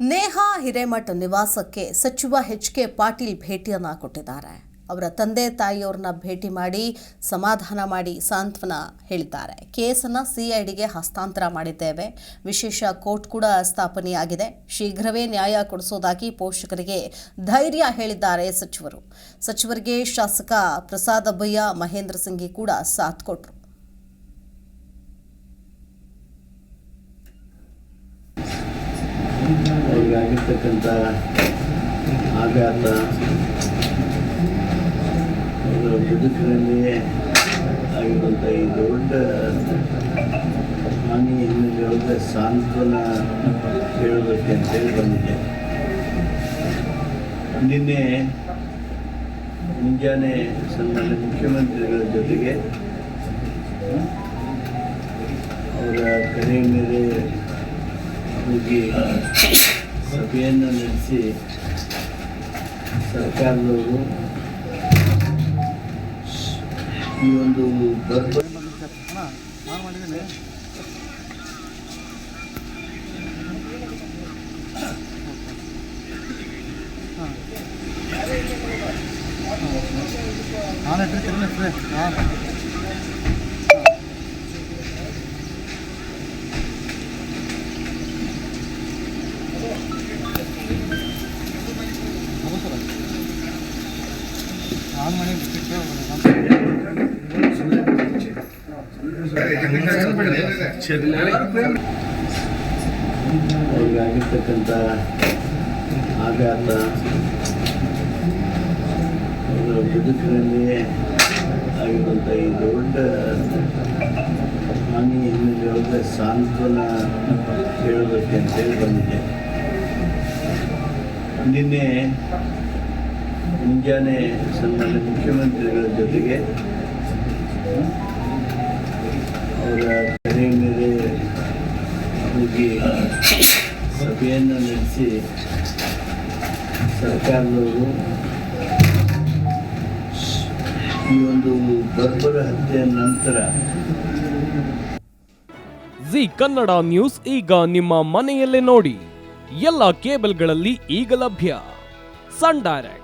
ನೇಹಾ ಹಿರೇಮಠ ನಿವಾಸಕ್ಕೆ ಸಚಿವ H K Patil ಭೇಟಿಯನ್ನ ಕೊಟ್ಟಿದ್ದಾರೆ. ಅವರ ತಂದೆ ತಾಯಿಯವ್ರನ್ನ ಭೇಟಿ ಮಾಡಿ ಸಮಾಧಾನ ಮಾಡಿ ಸಾಂತ್ವನ ಹೇಳಿದ್ದಾರೆ. ಕೇಸನ್ನ ಸಿಐಡಿಗೆ ಹಸ್ತಾಂತರ ಮಾಡಿದ್ದೇವೆ. ವಿಶೇಷ ಕೋರ್ಟ್ ಕೂಡ ಸ್ಥಾಪನೆಯಾಗಿದೆ. ಶೀಘ್ರವೇ ನ್ಯಾಯ ಕೊಡಿಸೋದಾಗಿ ಪೋಷಕರಿಗೆ ಧೈರ್ಯ ಹೇಳಿದ್ದಾರೆ ಸಚಿವರು. ಸಚಿವರಿಗೆ ಶಾಸಕ ಪ್ರಸಾದ್ ಅಬ್ಬಯ್ಯ ಮಹೇಂದ್ರ ಸಿಂಗಿ ಕೂಡ ಸಾಥ್ ಕೊಟ್ಟರು ಅವ್ರಿಗಾಗಿರ್ತಕ್ಕಂಥ ಆಘಾತ ಅವರ ಬದುಕಿನಲ್ಲಿ ಆಗಿರುವಂಥ ಈ ದೊಡ್ಡ ಹಾನಿ ಹಿನ್ನೆಲೆ ಸಾಂತ್ವನ ಹೇಳೋದಕ್ಕೆ ಅಂತೇಳಿ ಬಂದಿದೆ. ನಿನ್ನೆ ಮುಂಜಾನೆ ಸನ್ಮಾನ್ಯ ಮುಖ್ಯಮಂತ್ರಿಗಳ ಜೊತೆಗೆ, ಅವರ ಕರೆ ಮೇಲೆ ಹೋಗಿ ಸಭೆಯನ್ನು ನಡೆಸಿ ಸರ್ಕಾರದವರು ಈ ಒಂದು ಬರ್ಬ ನಾನು ಅವ್ರಿಗಾಗಿರ್ತಕ್ಕಂಥ ಆಘಾತ ಅವರ ಬದುಕಿನಲ್ಲಿ ಆಗಿರುವಂಥ ಈ ದೊಡ್ಡ ಹಾನಿ ಹಿನ್ನೆಲೆ ಒಳಗೆ ಸಾಂತ್ವನ ಹೇಳಬೇಕಂತೇಳಿ ಬಂದಿದೆ ನಿನ್ನೆ ಮುಂಜಾನೆ ಸನ್ಮಾನ್ಯ ಮುಖ್ಯಮಂತ್ರಿಗಳ ಜೊತೆಗೆ ಅವರ ಕರೆ ಮೇಲೆ ಹೋಗಿ ಸಭೆಯನ್ನು ನಡೆಸಿ ಸರ್ಕಾರದವರು ಈ ಒಂದು ಬರ್ಬರ ಹತ್ಯೆಯ ನಂತರ ಜಿ ಕನ್ನಡ ನ್ಯೂಸ್ ಈಗ ನಿಮ್ಮ ಮನೆಯಲ್ಲೇ ನೋಡಿ. ಎಲ್ಲ ಕೇಬಲ್ಗಳಲ್ಲಿ ಈಗ ಲಭ್ಯ. Sun Direct.